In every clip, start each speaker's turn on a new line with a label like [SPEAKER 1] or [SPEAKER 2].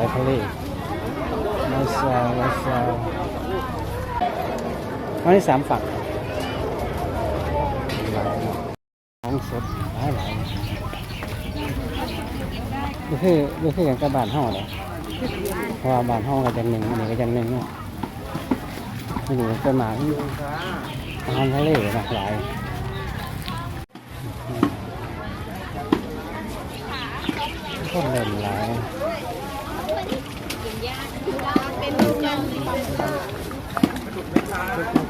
[SPEAKER 1] ายทะเลมาซามาซาวันนี้สามฝักหลายของสดหลายหลายนี่คือนี่คืออย่างกับบ้านห้องเลยเพราะว่าบานห้องก็จังหนึ่งอันนี้ก็จังหนึ่งเนาะนี่หนูเป็นหมาอาหารทะเลหลากหลายคนเล่นหลาย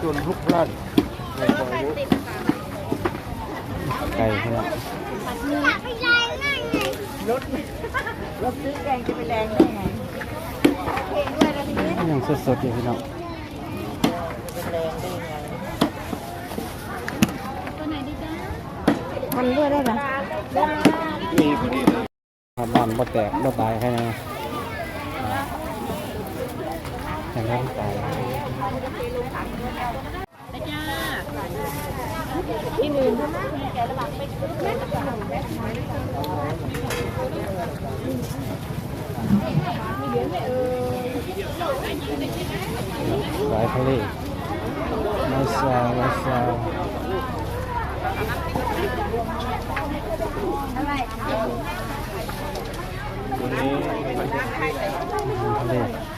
[SPEAKER 2] จนทุกร้าน
[SPEAKER 1] ไก่ใช่ไหม
[SPEAKER 3] รถซื้อแรงจะไปแรงได้ไง
[SPEAKER 1] ยังสดๆอยู่พี่น้อง
[SPEAKER 3] มันเลือกได้ไหม
[SPEAKER 1] บ้านบ่แตกบ่ตายแค่นั้ นแต่ร่างกาย
[SPEAKER 3] ที่หนึ่ง
[SPEAKER 1] สายทะเลมาซามาซาทะเลนี่ไปกุ้งหลากหลายเนี่ยปล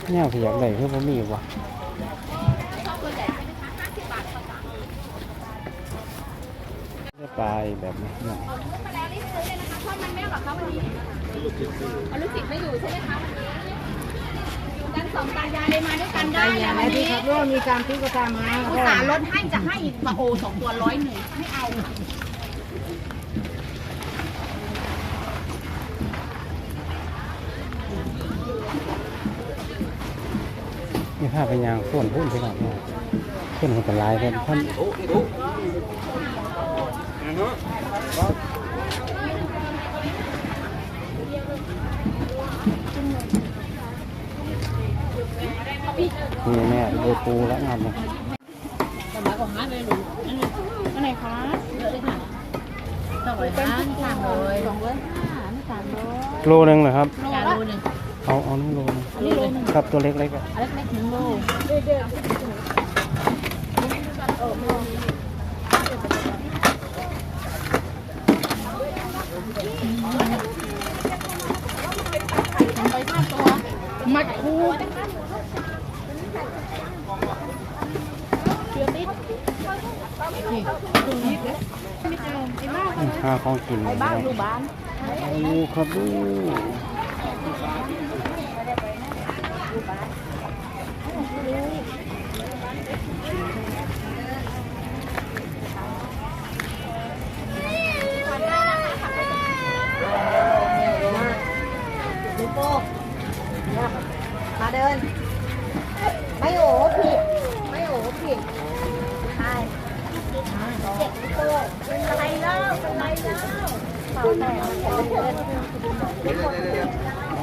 [SPEAKER 1] แนวที่อยากได้คือบ่มีวะได้ปลาแบบนี้เนาะ
[SPEAKER 4] เอาลูกศิษย์ไม่อยู่ใช่ไหมคะวันนี้อยู่กันสองตายายเลยมาด้วยกันได้
[SPEAKER 3] ได้
[SPEAKER 4] แล้
[SPEAKER 3] ยัง
[SPEAKER 4] ว
[SPEAKER 3] ไง
[SPEAKER 4] วัน
[SPEAKER 3] ที่
[SPEAKER 4] นี้
[SPEAKER 3] ขับรถมีการพิจารณา
[SPEAKER 4] อุตส่าห์ลดให้จะให้อีกมาโอสองตัวร้อยหนึ่งไม่เอา
[SPEAKER 1] นี่ภาพเป็นยางส่วนพุ่นพี่น้องนี่ยส่วนคนตลายกันท่านนี่แม่โดปูแล้วงานเลย
[SPEAKER 4] อันไหนคะเยอะเลยค่ะสองร้อยห้าสามร้อยสองร้อยห้าไม่สามร้อย
[SPEAKER 1] โลนึงเหรอครับ
[SPEAKER 4] โลหนึ่ง
[SPEAKER 1] เอาเอานี่โลนึง
[SPEAKER 4] อันนี้โลหนึ่ง
[SPEAKER 1] ครับตัวเล็กๆอะ
[SPEAKER 4] อันเล็กๆหนึ่งโลไปห้าตัวมัดคูเชือติดนี่ดูนิดนะไม่เอาไอ้บ้า
[SPEAKER 1] ห้าของกิน
[SPEAKER 4] ไอ้บ้าดูบ้าน
[SPEAKER 1] ดูครับดู
[SPEAKER 3] ดูโป๊กมาเดิน ไม่โอ้ผิด ไม่โอ้ผิดใช่เจ็บโป๊กเป็นอะไรเล่าเป็นอะไรเล่านี่นะพ่อ
[SPEAKER 1] คนหลายหลายเนี่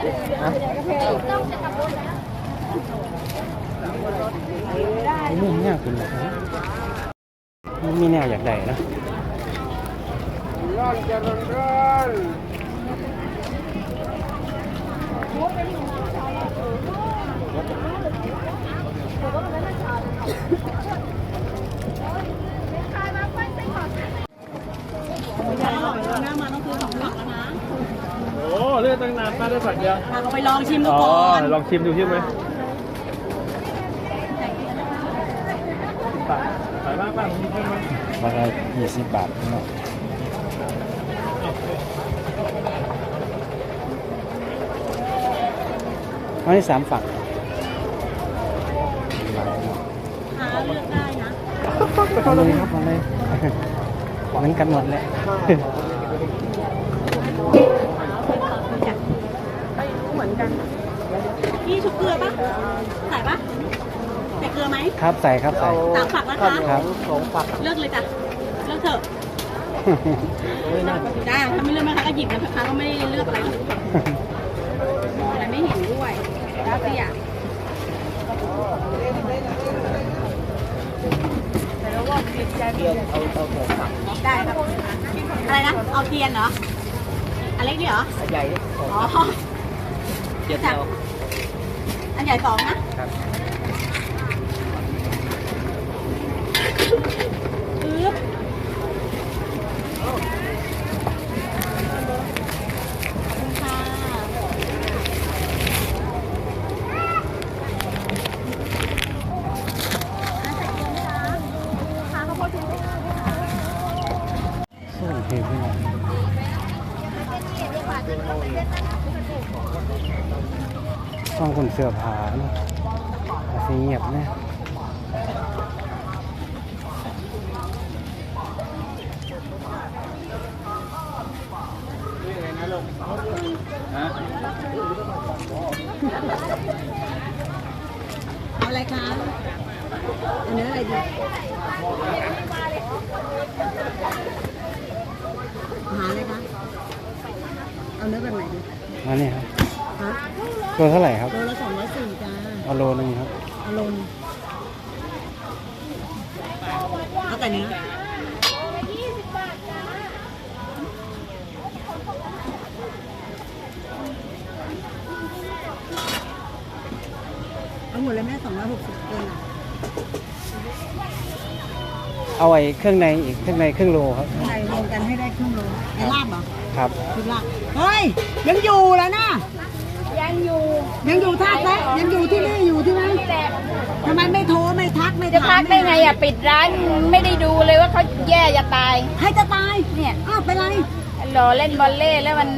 [SPEAKER 3] นนั้นกินแม่
[SPEAKER 1] มีแนวกินนะครับมีแนวอยากได้นะ
[SPEAKER 2] ร้อนจะร้อนร้อน
[SPEAKER 4] หน้ามาต้องคือสองหลักแล้วนะ
[SPEAKER 2] ได้ตั้งนานป้าได้ฝันเดียว
[SPEAKER 3] พาเขาไปลองชิมดู
[SPEAKER 2] อ๋อ
[SPEAKER 3] ก่อน
[SPEAKER 2] ลองชิมดูใช่ไหมป้าขายมากป้ามีเพิ่มไหม
[SPEAKER 1] ราคายี่สิบบาทเนาะอันนี้สามฝั่ง
[SPEAKER 3] หาเลือกได้นะ
[SPEAKER 1] เอาเลยครับเอาเลยเหมือนกันหมดแหละ
[SPEAKER 3] พี่ชุบเกลือปะใส่ปะใส่เกลือ ไหม
[SPEAKER 1] ครับใส่ครับใส่
[SPEAKER 3] สามฝักนะคะ
[SPEAKER 1] ครับ
[SPEAKER 2] สองฝัก
[SPEAKER 3] เลือกเลยจ้ะเลือกเถอะได้ถ้าไม่เลือกนะคะก็หยิบนะคะก็ไม่ได้เลือกอะไรมองอะไรไม่เห็นด้วยแล้วเสียได้ครับอะไรนะ เอาเทียนเหรออันเล็กนี่เหรอ
[SPEAKER 2] ใหญ่
[SPEAKER 3] อ๋อ
[SPEAKER 2] เจ็ดเดียว
[SPEAKER 3] อันใหญ่สองนะอึ๊บขอบคุณค่ะ
[SPEAKER 1] โอเคพี่น้อง ต้องคนเสื้อผ้าเนอะอาจสิเงียบนะ
[SPEAKER 3] เอาอะไรคะเอาเนื้ออะไรดีหาอะไรคะเอาเนื้อแบบไหนดี
[SPEAKER 1] อันนี้ครับ
[SPEAKER 3] ฮะ
[SPEAKER 1] ตัวเท่าไหร่ครับ
[SPEAKER 3] โลละสองร้อยสี่จ้า
[SPEAKER 1] เอาโลนึงครับ
[SPEAKER 3] เอาลงเอาแต่เนื้อ หมดเลยแม่สองร้อยหกสิบเกินอะ
[SPEAKER 1] เอาไว้เครื่องในอีกเครื่องในครึ่งโลครับ
[SPEAKER 3] ใส่รวมกันให้ได้ครึ่งโลไอ้ลาบเหรอ
[SPEAKER 1] ครับ
[SPEAKER 3] ชุดลาบเฮ้ย ยังอยู่แล้วนะ
[SPEAKER 4] ยังอยู่
[SPEAKER 3] ยังอยู่ท่าแซะยังอยู่ที่นี่อยู่ที่ไหนทำไมไม่โทรไม่ทักไม่
[SPEAKER 4] จะ
[SPEAKER 3] ถา
[SPEAKER 4] พั
[SPEAKER 3] ม
[SPEAKER 4] กได้ไงอะปิดร้านไม่ได้ดูเลยว่าเขาแย่จะตาย
[SPEAKER 3] ให้จะตาย
[SPEAKER 4] เนี่ย
[SPEAKER 3] อ้าวเป็นไร
[SPEAKER 4] หล่อเล่นบอลเล่แล้วมัน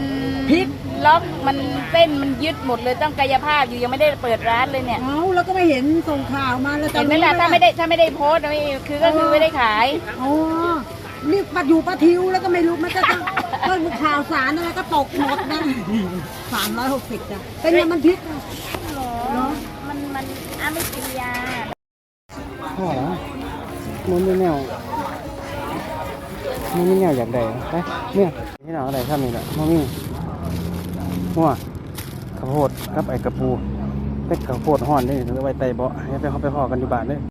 [SPEAKER 3] พิษ
[SPEAKER 4] ล็อกมันเส้นมันยึดหมดเลยต้องกายภาพอยู่ยังไม่ได้เปิดร้านเลยเนี่ย
[SPEAKER 3] เอาแล้วก็ไม่เห็นส่งข่าวมาแล้วจะ
[SPEAKER 4] เห็นไหม
[SPEAKER 3] รู้
[SPEAKER 4] ล่ะถ้าไม่ได้ถ้าไม่ได้โพสต์ไม่คือก็คือไม่ได้ขาย
[SPEAKER 3] อ๋อนี่ปัดอยู่ปะทิวแล้วก็ไม่รู้มันจะต้องเพิ่มข่าวสารอะไรก็ตกหมดนะสามร้อยหกสิบจ้ะเป็นไงมันพิษอะเนาะ
[SPEAKER 4] มันมันอ้าไม่กินยา
[SPEAKER 1] พ่อแล้วมันไม่แนวมันไม่แนวอยากได้ไปเนี่ยที่หนาวอะไรครับนี่แหละมันมี หัวข้าวโพดครับไอ้กระปูเป็ดข้าวโพดห่อนนี่หรือไว้ไตเบาะให้ไปเขาไปห่อกันอยู่บ้านเลย